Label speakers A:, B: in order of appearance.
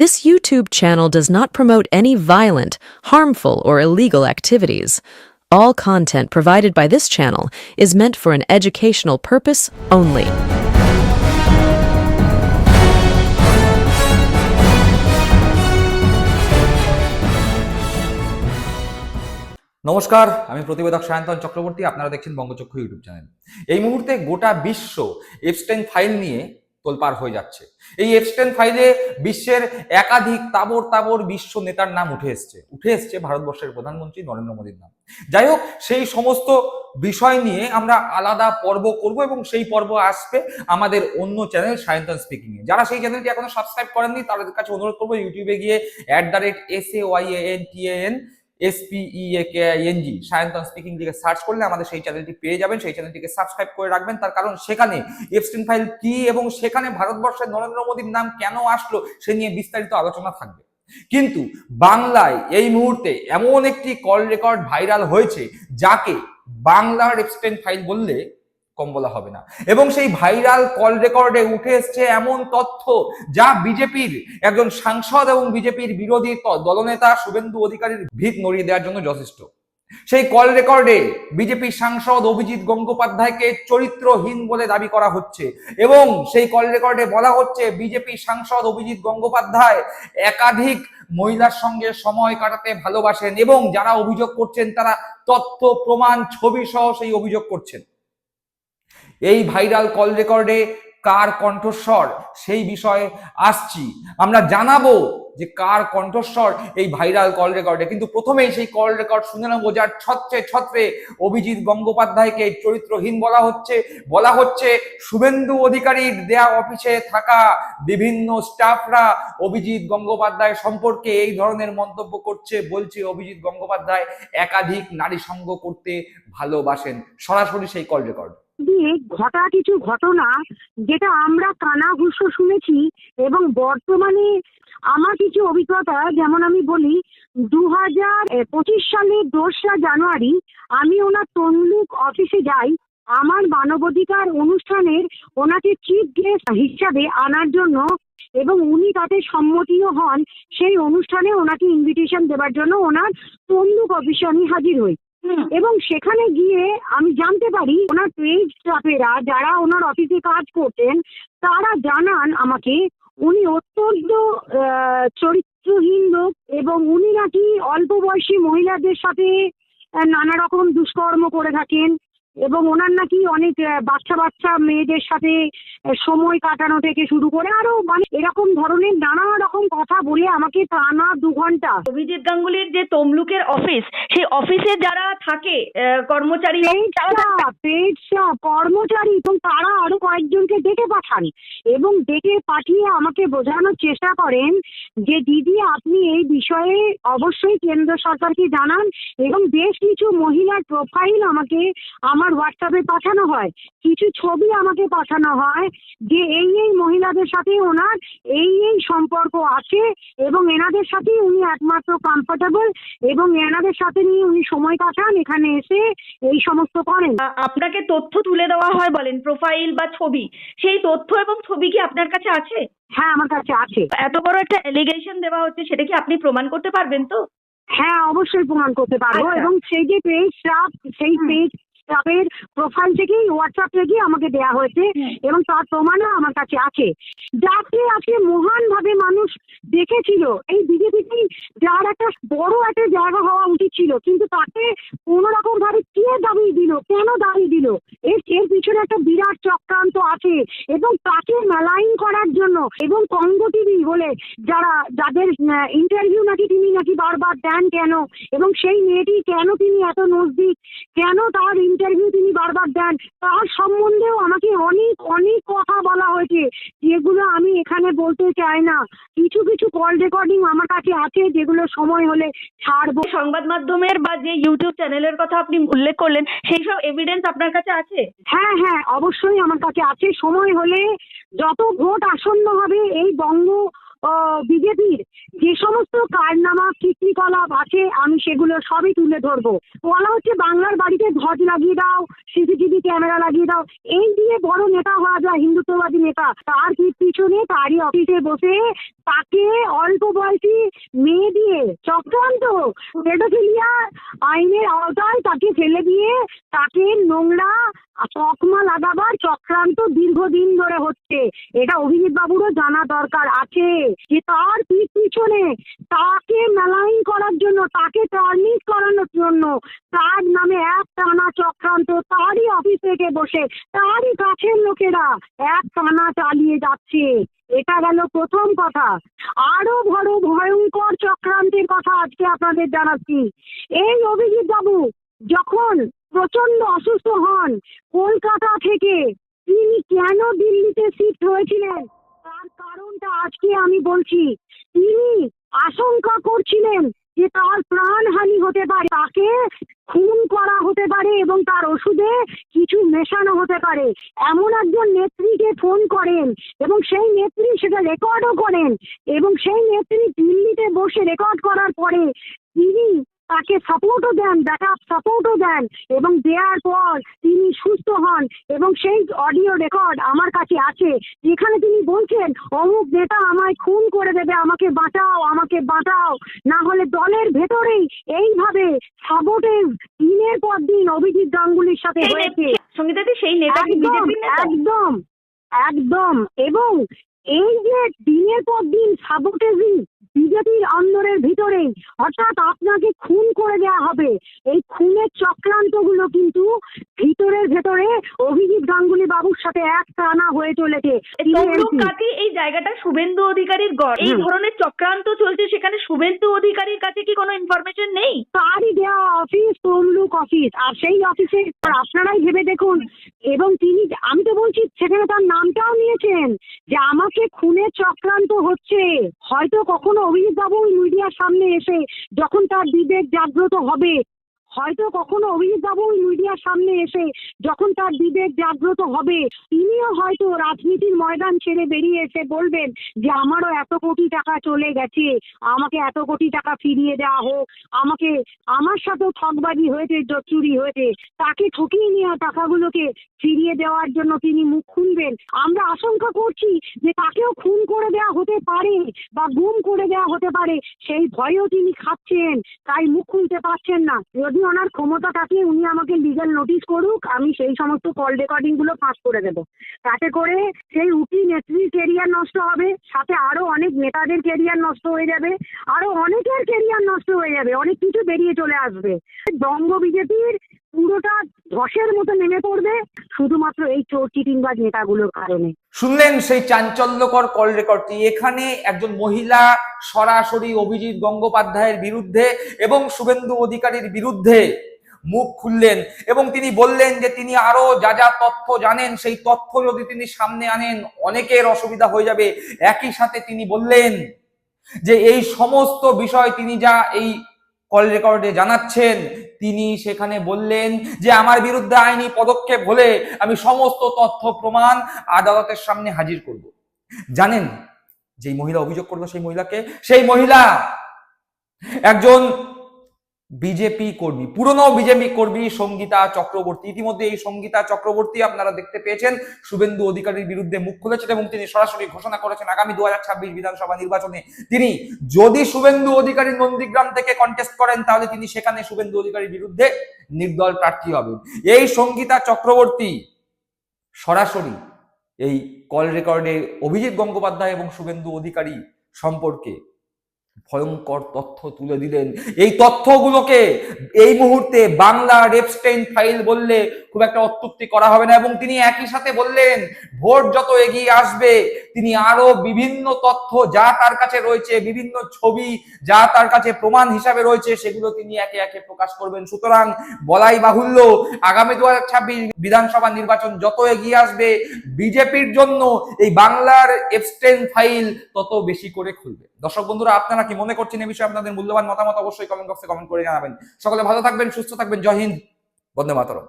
A: This YouTube channel does not promote any violent, harmful, or illegal activities. All content provided by this channel is meant for an educational purpose only.
B: নমস্কার আমি প্রতিবেদক সায়ন্তন চক্রবর্তী আপনারা দেখছেন বঙ্গচক্ষু YouTube channel এই মুহূর্তে গোটা বিশ্ব এপস্টেন ফাইল নিয়ে তোলপার হয়ে যাচ্ছে। এই এপস্টেন ফাইলে বিশ্বের একাধিক তাবর তাবর বিশ্ব নেতার নাম উঠে এসছে। উঠে এসছে ভারতবর্ষের প্রধানমন্ত্রী নরেন্দ্র মোদীর নাম। যাই হোক, সেই সমস্ত বিষয় নিয়ে আমরা আলাদা পর্ব করব এবং সেই পর্ব আসবে আমাদের অন্য চ্যানেল সায়ন্তন স্পিকিং এ। যারা সেই চ্যানেলটি এখনও সাবস্ক্রাইব করেননি, তাদের কাছে অনুরোধ করব ইউটিউবে গিয়ে at the rate S A Y N T N এসপিইএকেএনজি Sayantan speaking লিখে সার্চ করলে আমাদের সেই চ্যানেলটি পেয়ে যাবেন, সেই চ্যানেলটিকে সাবস্ক্রাইব করে রাখবেন। তার কারণ সেখানে এফস্টিন ফাইল কি এবং সেখানে ভারতবর্ষের নরেন্দ্র মোদীর নাম কেন আসলো সে নিয়ে বিস্তারিত আলোচনা থাকবে। কিন্তু বাংলায় এই মুহূর্তে এমন একটি কল রেকর্ড ভাইরাল হয়েছে, যাকে বাংলার এফস্টেন ফাইল বললে কম বলা হবে না। এবং সেই ভাইরাল কল রেকর্ডে উঠে এসছে এমন তথ্য যা বিজেপির একজন সাংসদ এবং বিজেপির বিরোধী দলনেতা শুভেন্দু অধিকারীর ভিত নড়িয়ে দেওয়ার জন্য যথেষ্ট। সেই কল রেকর্ডে বিজেপি সাংসদ অভিজিৎ গঙ্গোপাধ্যায়কে চরিত্রহীন বলে দাবি করা হচ্ছে এবং সেই কল রেকর্ডে বলা হচ্ছে বিজেপি সাংসদ অভিজিৎ গঙ্গোপাধ্যায় একাধিক মহিলার সঙ্গে সময় কাটাতে ভালোবাসেন এবং যারা অভিযোগ করছেন তারা তথ্য, প্রমাণ, ছবি সহ সেই অভিযোগ করছেন। এই ভাইরাল কল রেকর্ডে কার কণ্ঠস্বর? সেই বিষয়ে আসছি। আমরা জানাব যে কার কণ্ঠস্বর এই ভাইরাল কল রেকর্ডে কিন্তু প্রথমেই সেই কল রেকর্ড শুনে নেব যার ছত্রে ছত্রে অভিজিৎ গঙ্গোপাধ্যায়কে চরিত্রহীন বলা হচ্ছে। বলা হচ্ছে, শুভেন্দু অধিকারীর দেয়া অফিসে থাকা বিভিন্ন স্টাফরা অভিজিৎ গঙ্গোপাধ্যায় সম্পর্কে এই ধরনের মন্তব্য করছে বলছে অভিজিৎ গঙ্গোপাধ্যায়। একাধিক নারী সঙ্গ করতে ভালোবাসেন। সরাসরি সেই কল রেকর্ড
C: দিয়ে ঘটা কিছু ঘটনা যেটা আমরা কানা ঘুষো শুনেছি এবং বর্তমানে আমার কিছু অভিজ্ঞতা, যেমন আমি বলি দু হাজার পঁচিশ সালের দোসরা জানুয়ারি আমি ওনার তমলুক অফিসে যাই। আমার মানবাধিকার অনুষ্ঠানের ওনাকে চিফ গেস্ট হিসাবে আনার জন্য এবং উনি তাতে সম্মতিও হন। সেই অনুষ্ঠানে ওনাকে ইনভিটেশন দেওয়ার জন্য ওনার তমলুক অফিসে আমি হাজির হই। এবং সেখানে গিয়ে আমি জানতে পারি, ওনার পেজ স্টাফেরা যারা ওনার অফিসে কাজ করতেন, তারা জানান আমাকে, উনি অত্যন্ত চরিত্রহীন লোক এবং উনি নাকি অল্প বয়সী মহিলাদের সাথে নানা রকম দুষ্কর্ম করে থাকেন। এবং ওনার নাকি অনেক বাচ্চা বাচ্চা মেয়েদের সাথে সময় কাটানো থেকে শুরু করে আরও মানে এরকম ধরনের নানা রকম কথা বলে আমাকে টানা দু ঘণ্টা।
D: অভিজিৎ গাঙ্গুলির যে তমলুকের অফিস সেই অফিসে যারা থাকে কর্মচারী
C: কর্মচারী এবং তারা আরও কয়েকজনকে ডেকে পাঠান এবং ডেকে পাঠিয়ে আমাকে বোঝানোর চেষ্টা করেন যে দিদি আপনি এই বিষয়ে অবশ্যই কেন্দ্র সরকারকে জানান এবং বেশ কিছু মহিলার প্রোফাইল আমাকে আমার হোয়াটসঅ্যাপে পাঠানো হয়। কিছু ছবি আমাকে পাঠানো হয় যে এই এই মহিলাদের সাথে ওনার এই এই সম্পর্ক আছে এবং এনাদের সাথেই উনি একমাত্র কমফোর্টেবল এবং এনাদের সাথে নিয়ে উনি সময় কাটান এখানে এসে এই সমস্ত করেন।
D: আপনাকে তথ্য তুলে দেওয়া হয় বলেন প্রোফাইল বা ছবি। সেই তথ্য এবং ছবি কি আপনার কাছে আছে?
C: হ্যাঁ আমার কাছে আছে।
D: এত বড় একটা এলিগেশন দেওয়া হচ্ছে সেটা কি আপনি প্রমাণ করতে পারবেন তো?
C: হ্যাঁ অবশ্যই প্রমাণ করতে পারব
D: আচ্ছা।
C: এবং সেই যে পেজ সেই পেজ স্টাফের প্রোফাইল থেকেই হোয়াটসঅ্যাপ থেকে আমাকে দেওয়া হয়েছে এবং তার প্রমাণও আমার কাছে আছে। যাকে আজকে মহান ভাবে মানুষ দেখেছিল এই বিজেপিতেই যার একটা বড় একটা জায়গা হওয়া উচিত ছিল কিন্তু তাকে কোন রকম ভাবে কে দাবিয়ে দিল কেন দাবিয়ে দিল? এর এর পিছনে একটা বিরাট চক্রান্ত আছে এবং তাকে মেলাইন করার জন্য এবং কঙ্গ টিভি বলে যারা যাদের ইন্টারভিউ নাকি তিনি নাকি বারবার দেন কেন এবং সেই মেয়েটি কেন তিনি এত নজদিক কেন তার ইন্টারভিউ তিনি বারবার দেন। তার সম্বন্ধেও আমাকে অনেক অনেক কথা বলা হয়েছে যেগুলো আমি এখানে বলতে চাই না। কিছু কিছু কল রেকর্ডিং আমার কাছে আছে যেগুলো সময় হলে ছাড়বো।
D: সংবাদ মাধ্যমের বা যে ইউটিউব চ্যানেলের কথা আপনি উল্লেখ করলেন সেই সব এভিডেন্স আপনার কাছে আছে?
C: হ্যাঁ হ্যাঁ অবশ্যই আমার কাছে আছে। সময় হলে যত ভোট আসন্ন হবে এই বঙ্গ বিজেপির যে সমস্ত কারনামা, কীর্তিকলাপ আছে, আমি সেগুলো সবই তুলে ধরবো। বলা হচ্ছে বাংলার বাড়িতে ধ্বজ লাগিয়ে দাও, সিসিটিভি ক্যামেরা লাগিয়ে দাও। এই দিয়ে বড় নেতা হওয়া যায়, হিন্দুত্ববাদী নেতা। তার পিছনে, তারই অফিসে বসে তাকে অল্প বয়সী মেয়ে দিয়ে চক্রান্ত পেডোফিলিয়া আইনের আওতায় তাকে ফেলে দিয়ে তাকে নোংরা তকমা লাগাবার চক্রান্ত দীর্ঘদিন ধরে হচ্ছে। এটা অভিজিৎ বাবুরও জানা দরকার আছে যে তার পিছনে তাকে মেলাইন করার জন্য, তাকে টার্নিশ করানোর জন্য তার নামে এক টানা চক্রান্ত তারই অফিস থেকে বসে, তারই কাছের লোকেরা এক টানা চালিয়ে যাচ্ছে। এটা গেল প্রথম কথা। আরও বড় ভয়ঙ্কর চক্রান্তের কথা আজকে আপনাদের জানাচ্ছি। এই অভিজিৎ বাবু যখন প্রচণ্ড অসুস্থ হন। কলকাতা থেকে তিনি কেন দিল্লিতে শিফট হয়েছিলেন? তার কারণটা আজকে আমি বলছি। তিনি আশঙ্কা করছিলেন যে তার প্রাণহানি হতে পারে, তাকে খুন করা হতে পারে এবং তার ওষুধে কিছু মেশানো হতে পারে। এমন একজন নেত্রীকে ফোন করেন এবং সেই নেত্রী সেটা রেকর্ডও করেন এবং সেই নেত্রী দিল্লিতে বসে রেকর্ড করার পরে তিনি তাকে সাপোর্টও দেন ব্যাকআপ সাপোর্টও দেন এবং দেওয়ার পর তিনি সুস্থ হন এবং সেই অডিও রেকর্ড আমার কাছে আছে। যেখানে তিনি বলছেন অমুক নেতা আমায় খুন করে দেবে আমাকে বাঁচাও আমাকে বাঁচাও। না হলে দলের ভেতরেই এইভাবে সাবোটেজ দিনের পর দিন অভিজিৎ গাঙ্গুলির সাথে হয়েছে।
D: সেই নেতা
C: একদম একদম এবং এই যে দিনের পর দিন সাবোটেজিং বিজেপির অন্দরের ভিতরেই। অর্থাৎ আপনাকে খুন করে দেওয়া হবে। এই খুনের চক্রান্তগুলো কিন্তু ভিতরের ভেতরে অভিজিৎ গাঙ্গুলি বাবুর সাথে এক টানা হয়ে চলেছে।
D: এই জায়গাটা শুভেন্দু অধিকারীর গড়। এই ধরনের চক্রান্ত চলছে সেখানে শুভেন্দু অধিকারীর কাছে কি কোনো ইনফরমেশন নেই?
C: তারই দেওয়া অফিস তমলুক অফিস আর সেই অফিসে আপনারাই ভেবে দেখুন। এবং তিনি আমি তো বলছি সেখানে তার নামটাও নিয়েছেন যে আমাকে খুনের চক্রান্ত হচ্ছে। হয়তো কখনো অভিজিৎ বাবু মিডিয়ার সামনে এসে যখন তার বিবেক জাগ্রত হবে হয়তো কখনো অভিজিৎ বাবু মিডিয়ার সামনে এসে যখন তার বিবেক জাগ্রত হবে তিনিও হয়তো রাজনীতির ময়দান ছেড়ে বেরিয়ে এসে বলবেন যে, আমারও এত কোটি টাকা চলে গেছে, আমাকে এত কোটি টাকা ফিরিয়ে দেওয়া হোক, আমাকে, আমার সাথেও ঠকবাজি হয়েছে চুরি হয়েছে। তাকে ঠকিয়ে নেওয়া টাকাগুলোকে ফিরিয়ে দেওয়ার জন্য তিনি মুখ খুলবেন। আমরা আশঙ্কা করছি যে, তাকেও খুন করে দেওয়া হতে পারে বা গুম করে দেওয়া হতে পারে, সেই ভয়েও তিনি খাচ্ছেন, তাই মুখ খুলতে পারছেন না। যদি ওনার ক্ষমতা থাকে, উনি আমাকে লিগ্যাল নোটিশ করুক, আমি সেই সমস্ত কল রেকর্ডিংগুলো ফাঁস করে দেবো। তাতে করে সেই উটি নেত্রীর কেরিয়ার নষ্ট হবে, সাথে আরও অনেক নেতাদের কেরিয়ার নষ্ট হয়ে যাবে, আরও অনেকের কেরিয়ার নষ্ট হয়ে যাবে, অনেক কিছু বেরিয়ে চলে আসবে। বঙ্গ বিজেপির পুরোটা ধসের মতো নেমে পড়বে, শুধুমাত্র এই চোর চিটিংবাজ নেতাগুলোর কারণে।
B: শুনলেন সেই চাঞ্চল্যকর কল রেকর্ডটি এখানে একজন মহিলা সরাসরি অভিজিৎ গঙ্গোপাধ্যায়ের বিরুদ্ধে এবং শুভেন্দু অধিকারীর বিরুদ্ধে মুখ খুললেন এবং তিনি বললেন যে তিনি আরও যা যা তথ্য জানেন, সেই তথ্য যদি তিনি সামনে আনেন, অনেকের অসুবিধা হয়ে যাবে। একই সাথে তিনি বললেন যে এই সমস্ত বিষয় তিনি যা এই কল রেকর্ডে জানাচ্ছেন। তিনি সেখানে বললেন যে, আমার বিরুদ্ধে আইনি পদক্ষেপ হলে আমি সমস্ত তথ্য, প্রমাণ আদালতের সামনে হাজির করব। জানেন, যেই মহিলা অভিযোগ করল সেই মহিলাকে, সেই মহিলা একজন বিজেপি কর্মী পুরনো বিজেপি কর্মী সঙ্গীতা চক্রবর্তী। ইতিমধ্যে এই সঙ্গীতা চক্রবর্তী আপনারা দেখতে পেয়েছেন, শুভেন্দু অধিকারীর বিরুদ্ধে মুখ খুলেছেন এবং তিনি সরাসরি ঘোষণা করেছেন আগামী দুহাজার ছাব্বিশ বিধানসভা নির্বাচনে। তিনি যদি শুভেন্দু অধিকারী নন্দীগ্রাম থেকে কন্টেস্ট করেন, তাহলে তিনি সেখানে শুভেন্দু অধিকারীর বিরুদ্ধে নির্দল প্রার্থী হবেন। এই সঙ্গীতা চক্রবর্তী সরাসরি এই কল রেকর্ডে অভিজিৎ গঙ্গোপাধ্যায় এবং শুভেন্দু অধিকারী সম্পর্কে ভয়ঙ্কর তথ্য তুলে দিলেন। এই তথ্যগুলোকে এই মুহূর্তে বাংলা রেপস্টেইন ফাইল বললে খুব একটা অত্যুক্তি করা হবে না এবং তিনি একই সাথে বললেন, ভোট যত এগিয়ে আসবে, তিনি আরও বিভিন্ন তথ্য যা তার কাছে রয়েছে, বিভিন্ন ছবি যা তার কাছে প্রমাণ হিসাবে রয়েছে, সেগুলো তিনি একে একে প্রকাশ করবেন। সুতরাং বলাই বাহুল্য, আগামী দু হাজার ছাব্বিশ বিধানসভা নির্বাচন যত এগিয়ে আসবে, বিজেপির জন্য এই বাংলার এপস্টেন ফাইল তত বেশি করে খুলবে। দর্শক বন্ধুরা, আপনারা কি মনে করছেন এই বিষয়ে আপনাদের মূল্যবান মতামত অবশ্যই কমেন্ট বক্সে কমেন্ট করে জানাবেন। সকলে ভালো থাকবেন, সুস্থ থাকবেন। জয় হিন্দ। বন্দে মাতরম।